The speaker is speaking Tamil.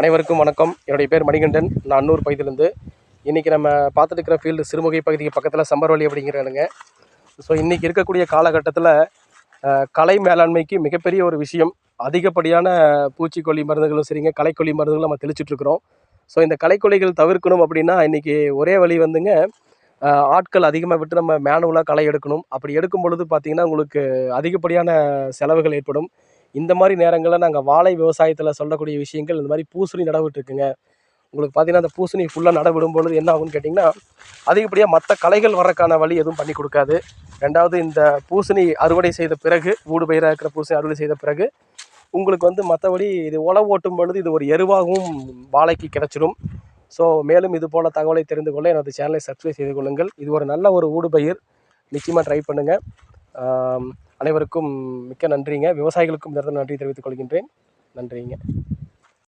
அனைவருக்கும் வணக்கம். என்னுடைய பேர் மணிகண்டன். நான் அன்னூர் பகுதியிலேருந்து. இன்றைக்கி நம்ம பார்த்துட்டு இருக்கிற ஃபீல்டு சிறுமுகை பகுதிக்கு பக்கத்தில் சம்பர்வழி அப்படிங்கிறானுங்க. ஸோ இன்றைக்கி இருக்கக்கூடிய காலகட்டத்தில் கலை மேலாண்மைக்கு மிகப்பெரிய ஒரு விஷயம். அதிகப்படியான பூச்சிக்கொல்லி மருந்துகளும் சரிங்க களைக்கொல்லி மருந்துகளும் நம்ம தெளிச்சிட்ருக்குறோம். ஸோ இந்த களைக்கொல்லிகள் தவிர்க்கணும் அப்படின்னா இன்றைக்கி ஒரே வழி வந்துங்க ஆட்கள் அதிகமாக விட்டு நம்ம மேனுவலாக களை எடுக்கணும். அப்படி எடுக்கும் பொழுது பார்த்திங்கன்னா உங்களுக்கு அதிகப்படியான செலவுகள் ஏற்படும். இந்த மாதிரி நேரங்களில் நாங்கள் வாழை விவசாயத்தில் சொல்லக்கூடிய விஷயங்கள் இந்த மாதிரி பூசணி நடவிட்டு இருக்குங்க உங்களுக்கு பார்த்தீங்கன்னா அந்த பூசணி ஃபுல்லாக நடவிடும் பொழுது என்ன ஆகும்னு கேட்டிங்கன்னா அதிகப்படியாக மற்ற கலைகள் வரக்கான வழி எதுவும் பண்ணி கொடுக்காது. ரெண்டாவது இந்த பூசணி அறுவடை செய்த பிறகு ஊடு பயிராக இருக்கிற பூசணி அறுவடை செய்த பிறகு உங்களுக்கு வந்து மற்றபடி இது உழவு ஓட்டும் பொழுது இது ஒரு எருவாகவும் வாழைக்கு கிடச்சிடும். ஸோ மேலும் இது போல் தகவலை தெரிந்து கொள்ள எனது சேனலை சப்ஸ்கிரைப் செய்து கொள்ளுங்கள். இது ஒரு நல்ல ஒரு ஊடு பயிர். நிச்சயமாக ட்ரை பண்ணுங்கள் அனைவருக்கும் மிக்க நன்றிங்க. விவசாயிகளுக்கும் இந்த இடத்துல நன்றி தெரிவித்துக் கொள்கின்றேன். நன்றிங்க.